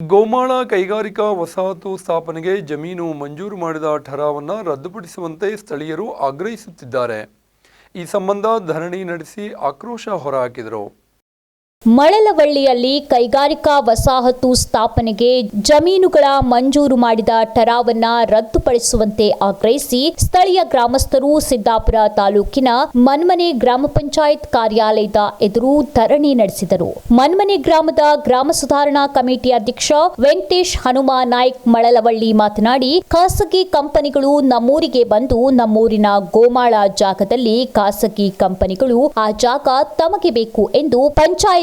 ಗೋಮಾಳ ಕೈಗಾರಿಕಾ ವಸಾಹತು ಸ್ಥಾಪನೆಗೆ ಜಮೀನು ಮಂಜೂರು ಮಾಡಿದ ಠರಾವನ್ನು ರದ್ದುಪಡಿಸುವಂತೆ ಸ್ಥಳೀಯರು ಆಗ್ರಹಿಸುತ್ತಿದ್ದಾರೆ. ಈ ಸಂಬಂಧ ಧರಣಿ ನಡೆಸಿ ಆಕ್ರೋಶ ಹೊರಹಾಕಿದರು. ಮಳಲವಳ್ಳಿಯಲ್ಲಿ ಕೈಗಾರಿಕಾ ವಸಾಹತು ಸ್ಥಾಪನೆಗೆ ಜಮೀನುಗಳ ಮಂಜೂರು ಮಾಡಿದ ಠರಾವನ್ನ ರದ್ದುಪಡಿಸುವಂತೆ ಆಗ್ರಹಿಸಿ ಸ್ಥಳೀಯ ಗ್ರಾಮಸ್ಥರು ಸಿದ್ದಾಪುರ ತಾಲೂಕಿನ ಮನ್ಮನೆ ಗ್ರಾಮ ಪಂಚಾಯತ್ ಕಾರ್ಯಾಲಯದ ಎದುರು ಧರಣಿ ನಡೆಸಿದರು. ಮನ್ಮನೆ ಗ್ರಾಮದ ಗ್ರಾಮ ಸುಧಾರಣಾ ಕಮಿಟಿ ಅಧ್ಯಕ್ಷ ವೆಂಕಟೇಶ್ ಹನುಮ ನಾಯ್ಕ್ ಮಳಲವಳ್ಳಿ ಮಾತನಾಡಿ, ಖಾಸಗಿ ಕಂಪನಿಗಳು ನಮ್ಮೂರಿಗೆ ಬಂದು ನಮ್ಮೂರಿನ ಗೋಮಾಳ ಜಾಗದಲ್ಲಿ ಖಾಸಗಿ ಕಂಪನಿಗಳು ಆ ಜಾಗ ತಮಗೆ ಬೇಕು ಎಂದು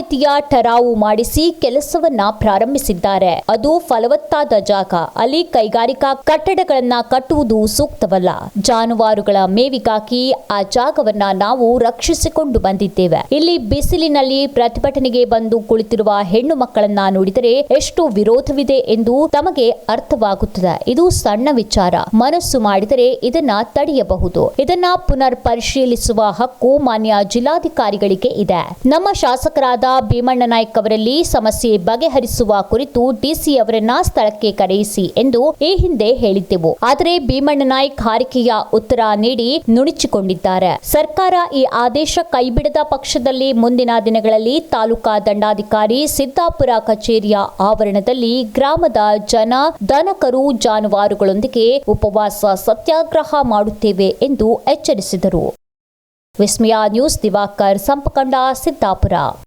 ಪಂಚಾಯಿತಿಯ ಠರಾವು ಮಾಡಿಸಿ ಕೆಲಸವನ್ನ ಪ್ರಾರಂಭಿಸಿದ್ದಾರೆ. ಅದು ಫಲವತ್ತಾದ ಜಾಗ. ಅಲ್ಲಿ ಕೈಗಾರಿಕಾ ಕಟ್ಟಡಗಳನ್ನ ಕಟ್ಟುವುದು ಸೂಕ್ತವಲ್ಲ. ಜಾನುವಾರುಗಳ ಮೇವಿಗಾಗಿ ಆ ಜಾಗವನ್ನ ನಾವು ರಕ್ಷಿಸಿಕೊಂಡು ಬಂದಿದ್ದೇವೆ. ಇಲ್ಲಿ ಬಿಸಿಲಿನಲ್ಲಿ ಪ್ರತಿಭಟನೆಗೆ ಬಂದು ಕುಳಿತಿರುವ ಹೆಣ್ಣು ಮಕ್ಕಳನ್ನ ನೋಡಿದರೆ ಎಷ್ಟು ವಿರೋಧವಿದೆ ಎಂದು ತಮಗೆ ಅರ್ಥವಾಗುತ್ತದೆ. ಇದು ಸಣ್ಣ ವಿಚಾರ. ಮನಸ್ಸು ಮಾಡಿದರೆ ಇದನ್ನ ತಡೆಯಬಹುದು. ಇದನ್ನ ಪುನರ್ ಪರಿಶೀಲಿಸುವ ಹಕ್ಕು ಮಾನ್ಯ ಜಿಲ್ಲಾಧಿಕಾರಿಗಳಿಗೆ ಇದೆ. ನಮ್ಮ ಶಾಸಕರಾದ ಭೀಮಣ್ಣ ನಾಯ್ಕ್ ಅವರಲ್ಲಿ ಸಮಸ್ಯೆ ಬಗೆಹರಿಸುವ ಕುರಿತು ಡಿಸಿ ಅವರನ್ನ ಸ್ಥಳಕ್ಕೆ ಕರೆಯಿಸಿ ಎಂದು ಈ ಹಿಂದೆ ಹೇಳಿದ್ದೆವು. ಆದರೆ ಭೀಮಣ್ಣ ನಾಯ್ಕ್ ಹಾರಿಕೆಯ ಉತ್ತರ ನೀಡಿ ನುಣುಚಿಕೊಂಡಿದ್ದಾರೆ. ಸರ್ಕಾರ ಈ ಆದೇಶ ಕೈಬಿಡದ ಪಕ್ಷದಲ್ಲಿ ಮುಂದಿನ ದಿನಗಳಲ್ಲಿ ತಾಲೂಕಾ ದಂಡಾಧಿಕಾರಿ ಸಿದ್ದಾಪುರ ಕಚೇರಿಯ ಆವರಣದಲ್ಲಿ ಗ್ರಾಮದ ಜನ, ದನಕರು, ಜಾನುವಾರುಗಳೊಂದಿಗೆ ಉಪವಾಸ ಸತ್ಯಾಗ್ರಹ ಮಾಡುತ್ತೇವೆ ಎಂದು ಎಚ್ಚರಿಸಿದರು. ವಿಸ್ಮಯ ನ್ಯೂಸ್ ದಿವಾಕರ್, ಸಂಪಕಂಡ, ಸಿದ್ದಾಪುರ.